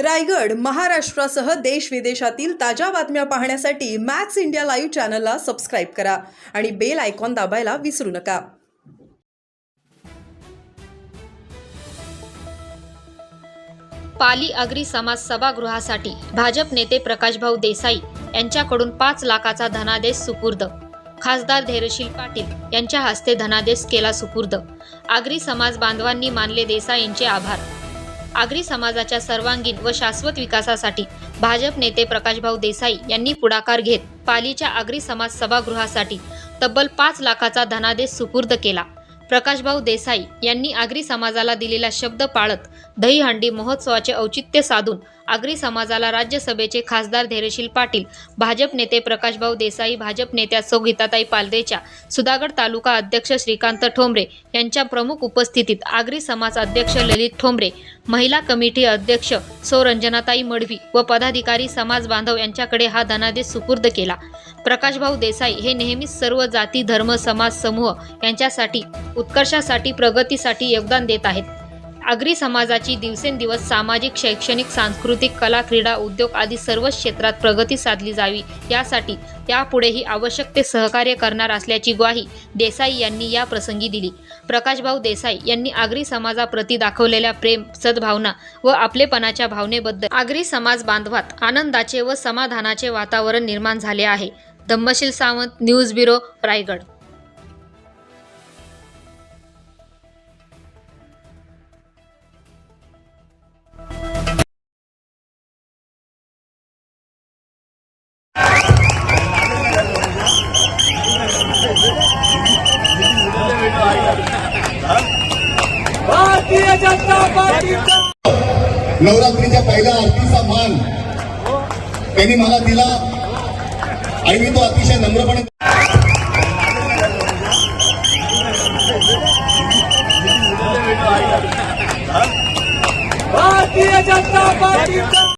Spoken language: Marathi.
रायगड महाराष्ट्रासह देश विदेशातील ताज्या बातम्या पाहण्यासाठी मॅक्स इंडिया लाईव्ह चॅनलला सबस्क्राईब करा आणि बेल आयकॉन दाबायला विसरू नका. पाली अग्री समाज सभागृहासाठी भाजप नेते प्रकाशभाऊ देसाई यांच्याकडून पाच लाखाचा धनादेश सुपूर्द. खासदार धैर्यशील पाटील यांच्या हस्ते धनादेश केला सुपूर्द. आगरी समाज बांधवांनी मानले देसाईंचे आभार. आगरी समाजाच्या सर्वांगीण व शाश्वत विकासासाठी भाजप नेते प्रकाशभाऊ देसाई यांनी पुढाकार घेत पालीच्या आगरी समाज सभागृहासाठी तब्बल पाच लाखाचा धनादेश सुपूर्द केला. प्रकाशभाऊ देसाई यांनी आगरी समाजाला दिलेला शब्द पाळत दहीहंडी महोत्सवाचे औचित्य साधून आगरी समाजाला राज्यसभेचे खासदार धैर्यशील पाटील भाजप नेते प्रकाशभाऊ देसाई भाजप नेत्या सौ गीताताई पालदेच्या सुधागड तालुका अध्यक्ष श्रीकांत ठोंबरे यांच्या प्रमुख उपस्थितीत आगरी समाज अध्यक्ष ललित ठोंबरे महिला कमिटी अध्यक्ष सौ रंजनाताई मडवी व पदाधिकारी समाज बांधव यांच्याकडे हा धनादेश सुपूर्द केला. प्रकाशभाऊ देसाई हे नेहमीच सर्व जाती धर्म समाज समूह यांच्यासाठी उत्कर्षासाठी प्रगतीसाठी योगदान देत आहेत. आगरी समाजाची दिवसेंदिवस सामाजिक शैक्षणिक सांस्कृतिक कला क्रीडा उद्योग आदी सर्वच क्षेत्रात प्रगती साधली जावी यासाठी यापुढेही आवश्यक ते सहकार्य करणार असल्याची ग्वाही देसाई यांनी या प्रसंगी दिली. प्रकाशभाऊ देसाई यांनी आगरी समाजाप्रती दाखवलेल्या प्रेम सद्भावना व आपलेपणाच्या भावनेबद्दल आगरी समाज बांधवात आनंदाचे व समाधानाचे वातावरण निर्माण झाले आहे. Dhammashil Sawant news bureau Raigad. नवरात्रीच्या पहिल्या आरतीचा मान त्यांनी मला दिला. आणि मी तो अतिशय नम्रपणे भारतीय जनता पार्टीचा